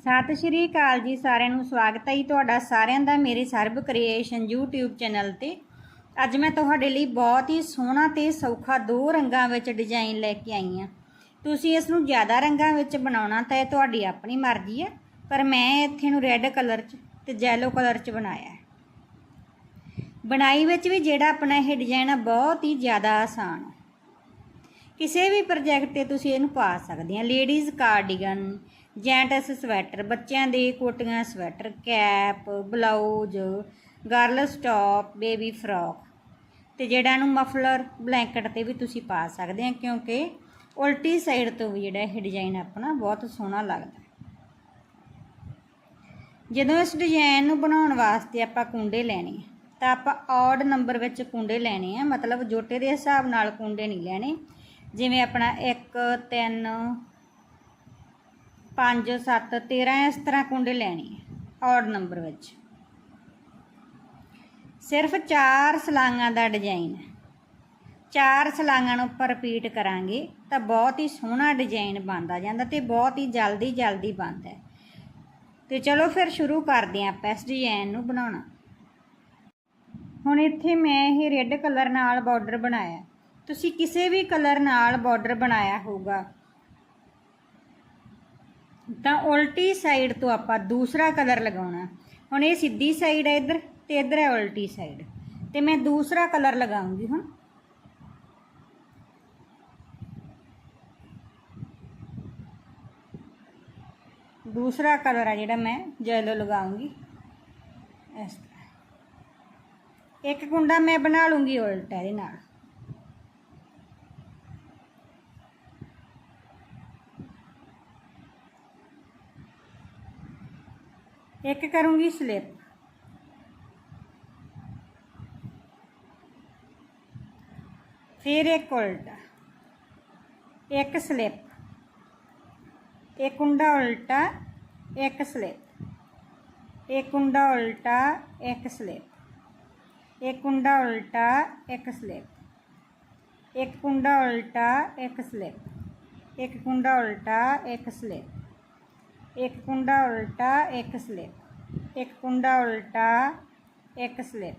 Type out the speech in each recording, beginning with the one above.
ਸਤਿ ਸ਼੍ਰੀ ਅਕਾਲ ਜੀ ਸਾਰਿਆਂ ਨੂੰ, ਸਵਾਗਤ ਹੈ ਜੀ ਤੁਹਾਡਾ ਸਾਰਿਆਂ ਦਾ ਮੇਰੇ ਸਰਬ ਕ੍ਰੀਏਸ਼ਨ YouTube ਚੈਨਲ ਤੇ। ਅੱਜ ਮੈਂ ਤੁਹਾਡੇ ਲਈ ਬਹੁਤ ਹੀ ਸੋਹਣਾ ਤੇ ਸੌਖਾ ਦੋ ਰੰਗਾਂ ਵਿੱਚ ਡਿਜ਼ਾਈਨ ਲੈ ਕੇ ਆਈ ਹਾਂ। ਤੁਸੀਂ ਇਸ ਨੂੰ ਜ਼ਿਆਦਾ ਰੰਗਾਂ ਵਿੱਚ ਬਣਾਉਣਾ ਤਾਂ ਇਹ ਤੁਹਾਡੀ ਆਪਣੀ ਮਰਜ਼ੀ ਹੈ, ਪਰ ਮੈਂ ਇੱਥੇ ਨੂੰ ਰੈੱਡ ਕਲਰ 'ਚ ਤੇ ਜੈਲੋ ਕਲਰ 'ਚ ਬਣਾਇਆ ਹੈ। ਬਣਾਈ ਵਿੱਚ ਵੀ ਜਿਹੜਾ ਆਪਣਾ ਇਹ ਡਿਜ਼ਾਈਨ ਆ, ਬਹੁਤ ਹੀ ਜ਼ਿਆਦਾ ਆਸਾਨ ਹੈ ਕਿਸੇ ਵੀ ਪ੍ਰੋਜੈਕਟ ਤੇ ਤੁਸੀਂ ਇਹਨੂੰ ਪਾ ਸਕਦੇ ਆ ਲੇਡੀਜ਼ ਕਾਰਡੀਗਨ ਜੈਂਟਸ ਸਵੈਟਰ, ਬੱਚਿਆਂ ਦੇ ਕੋਟੀਆਂ sweater, cap, blouse girls top baby frock. ਤੇ ਜਿਹੜਾ ਇਹਨੂੰ ਮਫਲਰ ਬਲੈਂਕਟ ਤੇ ਵੀ ਤੁਸੀਂ ਪਾ ਸਕਦੇ ਆ, ਕਿਉਂਕਿ ਉਲਟੀ ਸਾਈਡ ਤੋਂ ਵੀ ਜਿਹੜਾ ਇਹ ਡਿਜ਼ਾਈਨ ਆਪਣਾ ਬਹੁਤ ਸੋਹਣਾ ਲੱਗਦਾ। ਜਦੋਂ ਇਸ ਡਿਜ਼ਾਈਨ ਨੂੰ ਬਣਾਉਣ ਵਾਸਤੇ ਆਪਾਂ ਕੁੰਡੇ ਲੈਣੇ ਤਾਂ ਆਪਾਂ ਔਡ ਨੰਬਰ ਵਿੱਚ ਕੁੰਡੇ ਲੈਣੇ ਆ, ਮਤਲਬ ਜੋਟੇ ਦੇ ਹਿਸਾਬ ਨਾਲ ਕੁੰਡੇ ਨਹੀਂ ਲੈਣੇ। ਜਿਵੇਂ ਆਪਣਾ 1 3 5 7 13 ਇਸ ਤਰ੍ਹਾਂ ਕੁੰਡੇ ਲੈਣੇ ਆ ਔਡ ਨੰਬਰ ਵਿੱਚ। ਸਿਰਫ 4 ਸਲਾਂਗਾਂ ਦਾ ਡਿਜ਼ਾਈਨ ਚਾਰ ਸਲਾਂਗਾਂ ਨੂੰ ਆਪਾਂ ਰਿਪੀਟ ਕਰਾਂਗੇ, ਤਾਂ ਬਹੁਤ ਹੀ ਸੋਹਣਾ ਡਿਜ਼ਾਈਨ ਬਣਦਾ ਜਾਂਦਾ ਤੇ ਬਹੁਤ ਹੀ ਜਲਦੀ ਜਲਦੀ ਬਣਦਾ। ਹੈ ਤੇ ਚਲੋ ਫਿਰ ਸ਼ੁਰੂ ਕਰਦੇ ਆਂ ਆਪਾਂ ਇਸ ਡਿਜ਼ਾਈਨ ਨੂੰ ਬਣਾਉਣਾ। ਹੁਣ ਇੱਥੇ ਮੈਂ ਇਹ ਰੈੱਡ ਕਲਰ ਨਾਲ ਬਾਰਡਰ ਬਣਾਇਆ। ਤੁਸੀਂ ਕਿਸੇ ਵੀ ਕਲਰ ਨਾਲ ਬਾਰਡਰ ਬਣਾਇਆ ਹੋਊਗਾ ਤਾਂ ਉਲਟੀ ਸਾਈਡ ਤੋਂ ਆਪਾਂ ਦੂਸਰਾ ਕਲਰ ਲਗਾਉਣਾ। ਹੁਣ ਇਹ ਸਿੱਧੀ ਸਾਈਡ ਹੈ ਇੱਧਰ ਤੇ ਇੱਧਰ ਹੈ ਉਲਟੀ ਸਾਈਡ ਤੇ ਮੈਂ ਦੂਸਰਾ ਕਲਰ ਲਗਾਉਂਗੀ ਹੁਣ। ਦੂਸਰਾ ਕਲਰ ਆ ਜਿਹੜਾ ਮੈਂ ਯੈਲੋ ਲਗਾਉਂਗੀ। ਇਸ ਤਰ੍ਹਾਂ। ਇੱਕ ਕੁੰਡਾ ਮੈਂ ਬਣਾ ਲੂੰਗੀ ਉਲਟਾ ਇਹਦੇ के करूँगी स्लिप फिर एक उल्टा, एक स्लिप एक कुंडा उल्टा, एक स्लिप एक कुंडा उल्टा, एक स्लिप एक कुंडा उल्टा, एक स्लिप एक कुंडा उल्टा, एक स्लिप एक कुंडा उल्टा, एक स्लिप एक कुंडा उल्टा, एक स्लिप ਇੱਕ ਕੁੰਡਾ ਉਲਟਾ, ਇੱਕ ਸਲਿਪ।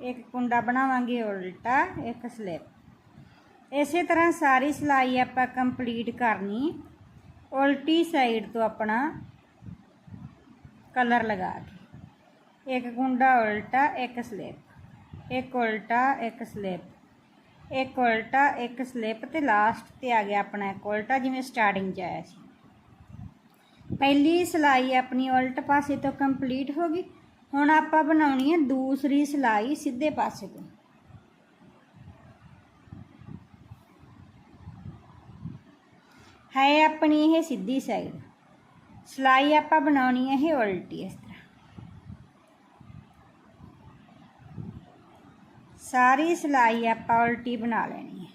ਇੱਕ ਕੁੰਡਾ ਬਣਾਵਾਂਗੇ ਉਲਟਾ, ਇੱਕ ਸਲਿਪ। ਇਸੇ ਤਰ੍ਹਾਂ ਸਾਰੀ ਸਿਲਾਈ ਆਪਾਂ ਕੰਪਲੀਟ ਕਰਨੀ। ਉਲਟੀ ਸਾਈਡ ਤੋਂ ਆਪਣਾ ਕਲਰ ਲਗਾ ਕੇ। ਇੱਕ ਕੁੰਡਾ ਉਲਟਾ, ਇੱਕ ਸਲਿਪ। ਇੱਕ ਉਲਟਾ, ਇੱਕ ਸਲਿਪ। ਇੱਕ ਉਲਟਾ, ਇੱਕ ਸਲਿਪ ਤੇ ਲਾਸਟ ਤੇ ਆ ਗਿਆ ਆਪਣਾ ਇੱਕ ਉਲਟਾ, ਜਿਵੇਂ ਸਟਾਰਟਿੰਗ 'ਚ ਆਇਆ ਸੀ। ਪਹਿਲੀ ਸਿਲਾਈ ਆਪਣੀ ਉਲਟ ਪਾਸੇ ਤੋਂ ਕੰਪਲੀਟ ਹੋ ਗਈ। ਹੁਣ ਆਪਾਂ ਬਣਾਉਣੀ ਹੈ ਦੂਸਰੀ ਸਿਲਾਈ ਸਿੱਧੇ ਪਾਸੇ ਤੋਂ। ਹੈ ਆਪਣੀ ਇਹ ਸਿੱਧੀ ਸਾਈਡ ਸਲਾਈ ਆਪਾਂ ਬਣਾਉਣੀ ਹੈ ਇਹ ਉਲਟੀ ਇਸ ਤਰ੍ਹਾਂ। ਸਾਰੀ ਸਲਾਈ ਆਪਾਂ ਉਲਟੀ ਬਣਾ ਲੈਣੀ ਹੈ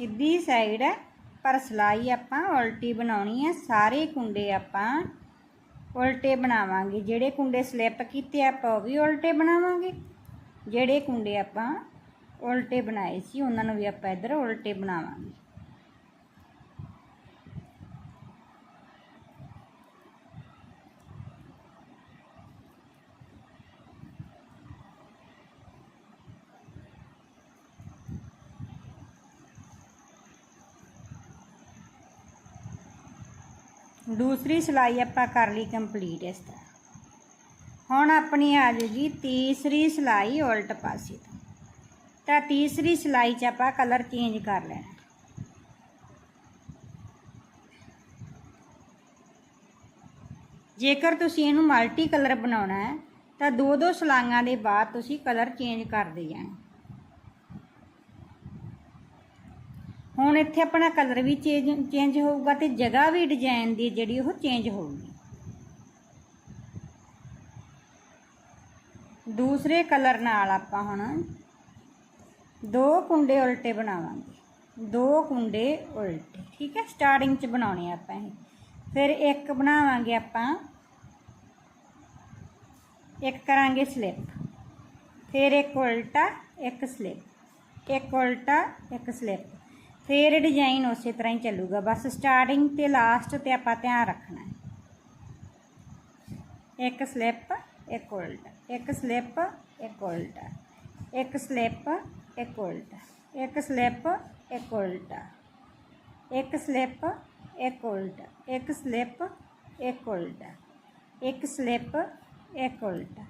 ਸਿੱਧੀ ਸਾਈਡ ਪਰ ਸਲਾਈ ਆਪਾਂ ਉਲਟੀ ਬਣਾਉਣੀ ਹੈ, ਸਾਰੇ ਕੁੰਡੇ ਆਪਾਂ ਉਲਟੇ ਬਣਾਵਾਂਗੇ। ਜਿਹੜੇ ਕੁੰਡੇ ਸਲਿੱਪ ਕੀਤੇ ਆਪਾਂ ਉਹ ਵੀ ਉਲਟੇ ਬਣਾਵਾਂਗੇ। ਜਿਹੜੇ ਕੁੰਡੇ ਆਪਾਂ ਉਲਟੇ ਬਣਾਏ ਸੀ, ਉਹਨਾਂ ਨੂੰ ਵੀ ਆਪਾਂ ਇੱਧਰ ਉਲਟੇ ਬਣਾਵਾਂਗੇ। ਦੂਸਰੀ ਸਿਲਾਈ ਆਪਾਂ ਕਰ ਲਈ ਕੰਪਲੀਟ ਇਸ ਤਰ੍ਹਾਂ। ਹੁਣ ਆਪਣੀ ਆ ਜੂਗੀ ਤੀਸਰੀ ਸਿਲਾਈ ਉਲਟ ਪਾਸੇ ਤੋਂ। ਤਾਂ ਤੀਸਰੀ ਸਿਲਾਈ 'ਚ ਆਪਾਂ ਕਲਰ ਚੇਂਜ ਕਰ ਲੈਣਾ। ਜੇਕਰ ਤੁਸੀਂ ਇਹਨੂੰ ਮਲਟੀ ਕਲਰ ਬਣਾਉਣਾ ਹੈ, ਤਾਂ ਦੋ ਦੋ ਸਲਾਈਆਂ ਦੇ ਬਾਅਦ ਤੁਸੀਂ ਕਲਰ ਚੇਂਜ ਕਰਦੇ ਜਾਣਾ। ਹੁਣ ਇੱਥੇ ਆਪਣਾ ਕਲਰ ਵੀ ਚੇਂਜ ਚੇਂਜ ਹੋਊਗਾ ਤੇ ਜਗ੍ਹਾ ਵੀ ਡਿਜ਼ਾਈਨ ਦੀ ਜਿਹੜੀ ਉਹ ਚੇਂਜ ਹੋਊਗੀ। ਦੂਸਰੇ ਕਲਰ ਨਾਲ ਆਪਾਂ ਹੁਣ ਦੋ ਕੁੰਡੇ ਉਲਟੇ ਬਣਾਵਾਂਗੇ। ਦੋ ਕੁੰਡੇ ਉਲਟੇ, ਠੀਕ ਹੈ? ਸਟਾਰਟਿੰਗ 'ਚ ਬਣਾਉਣੇ ਆਪਾਂ ਇਹ। ਫਿਰ ਇੱਕ ਬਣਾਵਾਂਗੇ ਆਪਾਂ, ਇੱਕ ਕਰਾਂਗੇ ਸਲਿੱਪ ਫਿਰ ਇੱਕ ਉਲਟਾ, ਇੱਕ ਸਲਿੱਪ ਇੱਕ ਉਲਟਾ, ਇੱਕ ਸਲਿੱਪ ਫਿਰ ਡਿਜ਼ਾਈਨ ਉਸੇ ਤਰ੍ਹਾਂ ਹੀ ਚੱਲੂਗਾ। ਬਸ ਸਟਾਰਟਿੰਗ ਤੇ ਲਾਸਟ ਤੇ ਆਪਾਂ ਧਿਆਨ ਰੱਖਣਾ ਹੈ। ਇੱਕ ਸਲਿੱਪ ਇੱਕ ਉਲਟਾ ਇੱਕ ਸਲਿੱਪ ਇੱਕ ਉਲਟਾ ਇੱਕ ਸਲਿੱਪ ਇੱਕ ਉਲਟਾ ਇੱਕ ਸਲਿੱਪ ਇੱਕ ਉਲਟਾ ਇੱਕ ਸਲਿੱਪ ਇੱਕ ਉਲਟਾ ਇੱਕ ਸਲਿੱਪ ਇੱਕ ਉਲਟਾ ਇੱਕ ਸਲਿੱਪ ਇੱਕ ਉਲਟਾ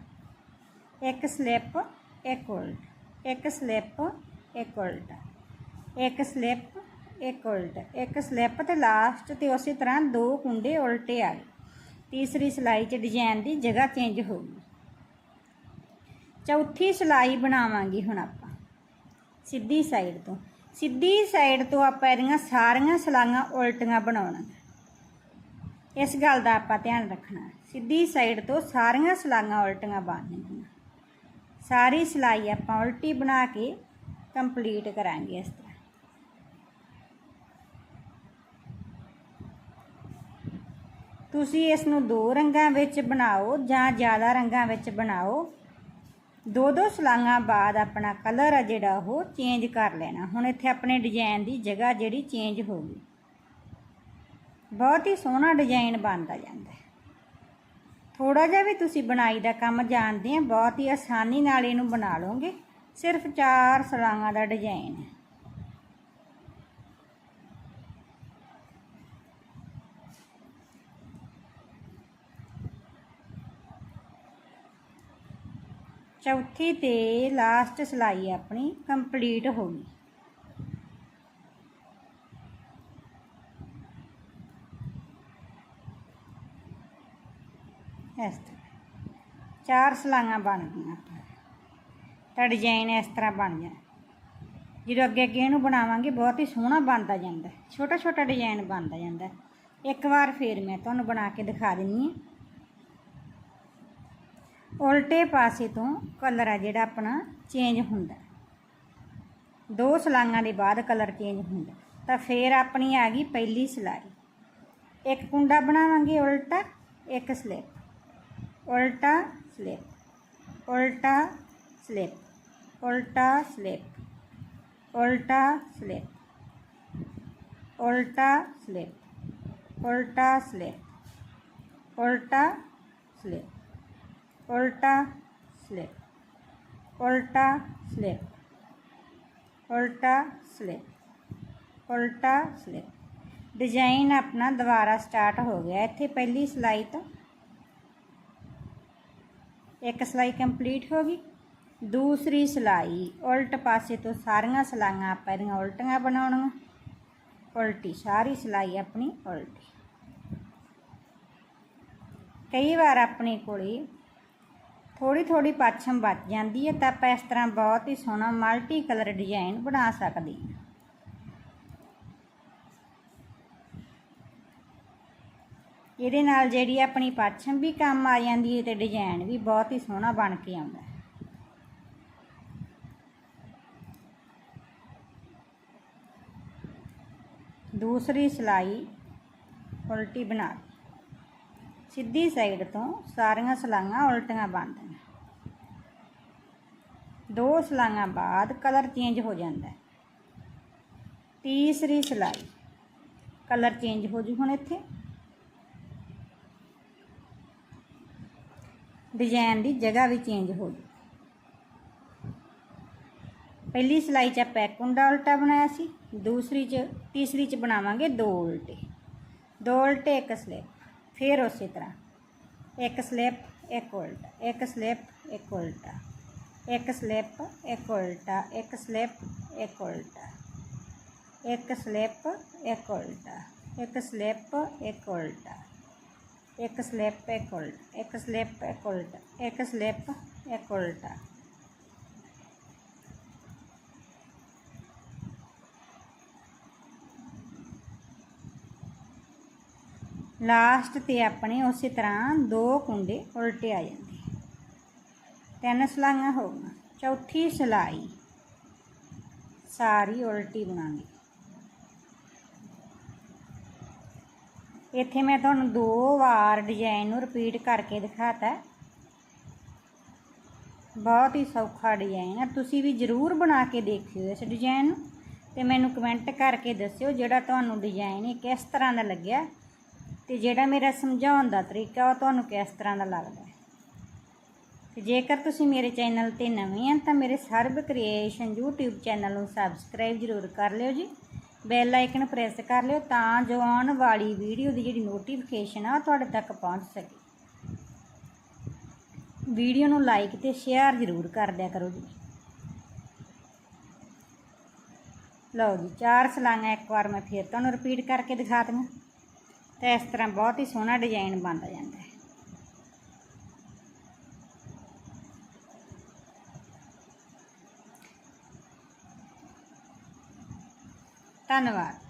ਇੱਕ ਸਲਿੱਪ ਇੱਕ ਉਲਟਾ ਇੱਕ ਸਲਿੱਪ ਇੱਕ ਉਲਟਾ ਇੱਕ ਸਲਿੱਪ, ਇੱਕ ਉਲਟ। ਇੱਕ ਸਲਿੱਪ ਤੇ ਲਾਸਟ ਤੇ ਉਸੇ ਤਰ੍ਹਾਂ ਦੋ ਕੁੰਡੇ ਉਲਟੇ ਆ ਗਏ। ਤੀਸਰੀ ਸਿਲਾਈ 'ਚ ਡਿਜ਼ਾਈਨ ਦੀ ਜਗ੍ਹਾ ਚੇਂਜ ਹੋ ਗਈ। ਚੌਥੀ ਸਿਲਾਈ ਬਣਾਵਾਂਗੇ ਹੁਣ ਆਪਾਂ, ਸਿੱਧੀ ਸਾਈਡ ਤੋਂ। ਸਿੱਧੀ ਸਾਈਡ ਤੋਂ ਆਪਾਂ ਇਹਦੀਆਂ ਸਾਰੀਆਂ ਸਲਾਈਆਂ ਉਲਟੀਆਂ ਬਣਾਉਣੀਆਂ। ਇਸ ਗੱਲ ਦਾ ਆਪਾਂ ਧਿਆਨ ਰੱਖਣਾ। ਸਿੱਧੀ ਸਾਈਡ ਤੋਂ ਸਾਰੀਆਂ ਸਲਾਈਆਂ ਉਲਟੀਆਂ ਬਣਨਗੀਆਂ। ਸਾਰੀ ਸਿਲਾਈ ਆਪਾਂ ਉਲਟੀ ਬਣਾ ਕੇ ਕੰਪਲੀਟ ਕਰਾਂਗੇ ਇਸ ਤਰ੍ਹਾਂ ਤੁਸੀਂ ਇਸ ਨੂੰ ਦੋ ਰੰਗਾਂ ਵਿੱਚ ਬਣਾਓ ਜਾਂ ਜ਼ਿਆਦਾ ਰੰਗਾਂ ਵਿੱਚ ਬਣਾਓ। ਦੋ ਦੋ ਸਲਾਈਆਂ ਬਾਅਦ ਆਪਣਾ ਕਲਰ ਆ ਜਿਹੜਾ ਉਹ ਚੇਂਜ ਕਰ ਲੈਣਾ। ਹੁਣ ਇੱਥੇ ਆਪਣੇ ਡਿਜ਼ਾਈਨ ਦੀ ਜਗ੍ਹਾ ਜਿਹੜੀ ਚੇਂਜ ਹੋ ਗਈ। ਬਹੁਤ ਹੀ ਸੋਹਣਾ ਡਿਜ਼ਾਈਨ ਬਣਦਾ ਜਾਂਦਾ ਹੈ। ਥੋੜਾ ਜਿਹਾ ਵੀ ਤੁਸੀਂ ਬਣਾਈ ਦਾ ਕੰਮ ਜਾਣਦੇ ਆ, ਬਹੁਤ ਹੀ ਆਸਾਨੀ ਨਾਲ ਇਹਨੂੰ ਬਣਾ ਲਓਗੇ। ਸਿਰਫ ਚਾਰ ਸਲਾਈਆਂ ਦਾ ਡਿਜ਼ਾਈਨ ਹੈ। ਚੌਥੀ ਤੇ ਲਾਸਟ ਸਿਲਾਈ ਆਪਣੀ ਕੰਪਲੀਟ ਹੋ ਗਈ। ਇਸ ਤਰ੍ਹਾਂ। ਚਾਰ ਸਲਾਈਆਂ ਬਣ ਗਈਆਂ ਤਾਂ ਡਿਜ਼ਾਈਨ ਇਸ ਤਰ੍ਹਾਂ ਬਣ ਜਾਣਾ ਜਦੋਂ ਅੱਗੇ ਅੱਗੇ ਇਹਨੂੰ ਬਣਾਵਾਂਗੇ, ਬਹੁਤ ਹੀ ਸੋਹਣਾ ਬਣਦਾ ਜਾਂਦਾ। ਛੋਟਾ ਛੋਟਾ ਡਿਜ਼ਾਈਨ ਬਣਦਾ ਜਾਂਦਾ। ਇੱਕ ਵਾਰ ਫੇਰ ਮੈਂ ਤੁਹਾਨੂੰ ਬਣਾ ਕੇ ਦਿਖਾ ਦਿੰਨੀ ਹਾਂ। ਉਲਟੇ ਪਾਸੇ ਤੋਂ ਕਲਰ ਆ ਜਿਹੜਾ ਆਪਣਾ ਚੇਂਜ ਹੁੰਦਾ। ਦੋ ਸਲਾਈਆਂ ਦੇ ਬਾਅਦ ਕਲਰ ਚੇਂਜ ਹੁੰਦਾ। ਤਾਂ ਫੇਰ ਆਪਣੀ ਆ ਗਈ ਪਹਿਲੀ ਸਿਲਾਈ। ਇੱਕ ਕੁੰਡਾ ਬਣਾਵਾਂਗੇ ਉਲਟਾ, ਇੱਕ ਸਲਿੱਪ। ਉਲਟਾ ਸਲਿੱਪ। ਉਲਟਾ ਸਲਿੱਪ। ਉਲਟਾ ਸਲਿੱਪ। ਉਲਟਾ ਸਲਿੱਪ। ਉਲਟਾ ਸਲਿੱਪ। ਉਲਟਾ ਸਲਿੱਪ। ਉਲਟਾ, ਸਲਿੱਪ। उल्टा स्लिप। उल्टा स्लिप। उल्टा स्लिप। उल्टा स्लिप। डिज़ाइन अपना दोबारा स्टार्ट हो गया। इतने पहली सिलाई तो एक सिलाई कंप्लीट होगी दूसरी सिलाई। उल्ट ਪਾਸੇ तो ਸਾਰੀਆਂ ਸਿਲਾਈਆਂ ਆਪਾਂ ਇਹਦੀਆਂ ਉਲਟੀਆਂ ਬਣਾਉਣੀਆਂ ਉਲਟੀ ਸਾਰੀ ਸਿਲਾਈ ਆਪਣੀ ਉਲਟੀ ਕਈ ਵਾਰ ਆਪਣੇ ਥੋੜੀ ਥੋੜੀ ਪਾਛਮ ਬਚ ਜਾਂਦੀ ਹੈ, ਤਾਂ ਆਪਾਂ ਇਸ ਤਰ੍ਹਾਂ ਬਹੁਤ ਹੀ ਸੋਹਣਾ ਮਲਟੀ ਕਲਰ ਡਿਜ਼ਾਈਨ ਬਣਾ ਸਕਦੇ ਹਾਂ। ਇਹਦੇ ਨਾਲ ਜਿਹੜੀ ਆਪਣੀ ਪਾਛਮ ਵੀ ਕੰਮ ਆ ਜਾਂਦੀ ਹੈ ਤੇ ਡਿਜ਼ਾਈਨ ਵੀ ਬਹੁਤ ਹੀ ਸੋਹਣਾ ਬਣ ਕੇ ਆਉਂਦਾ ਦੂਸਰੀ ਸਿਲਾਈ ਉਲਟੀ ਬਣਾ ਸਿੱਧੀ ਸਾਈਡ ਤੋਂ ਸਾਰੀਆਂ ਸਲਾਈਆਂ ਉਲਟੀਆਂ ਬਣਦੀਆਂ ਦੋ ਸਲਾਈਆਂ ਬਾਅਦ ਕਲਰ ਚੇਂਜ ਹੋ ਜਾਂਦਾ ਹੈ। ਤੀਸਰੀ ਸਿਲਾਈ ਕਲਰ ਚੇਂਜ ਹੋ ਜੂ ਹੁਣ ਇੱਥੇ। ਡਿਜ਼ਾਈਨ ਦੀ ਜਗ੍ਹਾ ਵੀ ਚੇਂਜ ਹੋ ਜੂ। ਪਹਿਲੀ ਸਿਲਾਈ 'ਚ ਆਪਾਂ ਇੱਕ ਕੁੰਡਾ ਉਲਟਾ ਬਣਾਇਆ ਸੀ, ਦੂਸਰੀ 'ਚ, ਤੀਸਰੀ 'ਚ ਬਣਾਵਾਂਗੇ ਦੋ ਉਲਟੇ। ਦੋ ਉਲਟੇ, ਇੱਕ ਸਲਿੱਪ। ਫਿਰ ਉਸੇ ਤਰ੍ਹਾਂ। ਇੱਕ ਸਲਿੱਪ ਇੱਕ ਉਲਟਾ। ਇੱਕ ਸਲਿੱਪ ਇੱਕ ਉਲਟਾ। ਇੱਕ ਸਲਿੱਪ ਇੱਕ ਉਲਟਾ। ਇੱਕ ਸਲਿੱਪ ਇੱਕ ਉਲਟਾ। ਇੱਕ ਸਲਿੱਪ ਇੱਕ ਉਲਟਾ। ਇੱਕ ਸਲਿੱਪ ਇੱਕ ਉਲਟਾ। ਇੱਕ ਸਲਿੱਪ ਇੱਕ ਉਲਟਾ। ਇੱਕ ਸਲਿੱਪ ਇੱਕ ਉਲਟਾ। ਇੱਕ ਸਲਿੱਪ ਇੱਕ ਉਲਟਾ। ਲਾਸਟ ਤੇ ਆਪਣੇ ਉਸੇ ਤਰ੍ਹਾਂ ਦੋ ਕੁੰਡੇ ਉਲਟੇ ਆ ਜਾਂਦੇ ਤਿੰਨ ਸਲਾਈਆਂ ਹੋ ਗਈਆਂ। ਚੌਥੀ ਸਿਲਾਈ ਸਾਰੀ ਉਲਟੀ ਬਣਾਉਣੀ। ਇੱਥੇ ਮੈਂ ਤੁਹਾਨੂੰ ਦੋ ਵਾਰ ਡਿਜ਼ਾਈਨ ਨੂੰ ਰਿਪੀਟ ਕਰਕੇ ਦਿਖਾਤਾ। ਬਹੁਤ ਹੀ ਸੌਖਾ ਡਿਜ਼ਾਈਨ ਹੈ ਤੁਸੀਂ ਵੀ ਜ਼ਰੂਰ ਬਣਾ ਕੇ ਦੇਖਿਓ ਇਸ ਡਿਜ਼ਾਈਨ ਨੂੰ ਤੇ ਮੈਨੂੰ ਕਮੈਂਟ ਕਰਕੇ ਦੱਸਿਓ ਜਿਹੜਾ ਤੁਹਾਨੂੰ ਡਿਜ਼ਾਈਨ ਇਹ ਕਿਸ ਤਰ੍ਹਾਂ ਦਾ ਲੱਗਿਆ। ਤੇ ਜਿਹੜਾ ਮੇਰਾ ਸਮਝਾਉਣ ਦਾ ਤਰੀਕਾ ਉਹ ਤੁਹਾਨੂੰ ਕਿਸ ਤਰ੍ਹਾਂ ਦਾ ਲੱਗਦਾ ਹੈ? ਤੇ ਜੇਕਰ ਤੁਸੀਂ ਮੇਰੇ ਚੈਨਲ ਤੇ ਨਵੇਂ ਆ, ਤਾਂ ਮੇਰੇ ਸਰਬ ਕ੍ਰੀਏਸ਼ਨ YouTube ਚੈਨਲ ਨੂੰ ਸਬਸਕ੍ਰਾਈਬ ਜ਼ਰੂਰ ਕਰ ਲਿਓ ਜੀ। ਬੈਲ ਆਈਕਨ ਪ੍ਰੈਸ ਕਰ ਲਿਓ ਤਾਂ ਜੋ ਆਉਣ ਵਾਲੀ ਵੀਡੀਓ ਦੀ ਜਿਹੜੀ ਨੋਟੀਫਿਕੇਸ਼ਨ ਆ, ਉਹ ਤੁਹਾਡੇ ਤੱਕ ਪਹੁੰਚ ਸਕੇ। ਵੀਡੀਓ ਨੂੰ ਲਾਈਕ ਤੇ ਸ਼ੇਅਰ ਜ਼ਰੂਰ ਕਰ ਦਿਆ ਕਰੋ ਜੀ। ਲਓ ਜੀ, ਚਾਰ ਸਲਾਈਆਂ ਇੱਕ ਵਾਰ ਮੈਂ ਫਿਰ ਤੁਹਾਨੂੰ ਰਿਪੀਟ ਕਰਕੇ ਦਿਖਾ ਦਿੰਦਾ ਤੇ ਇਸ ਤਰ੍ਹਾਂ ਬਹੁਤ ਹੀ ਸੋਹਣਾ ਡਿਜ਼ਾਈਨ ਬਣਦਾ ਜਾਂਦਾ ਹੈ। ਧੰਨਵਾਦ।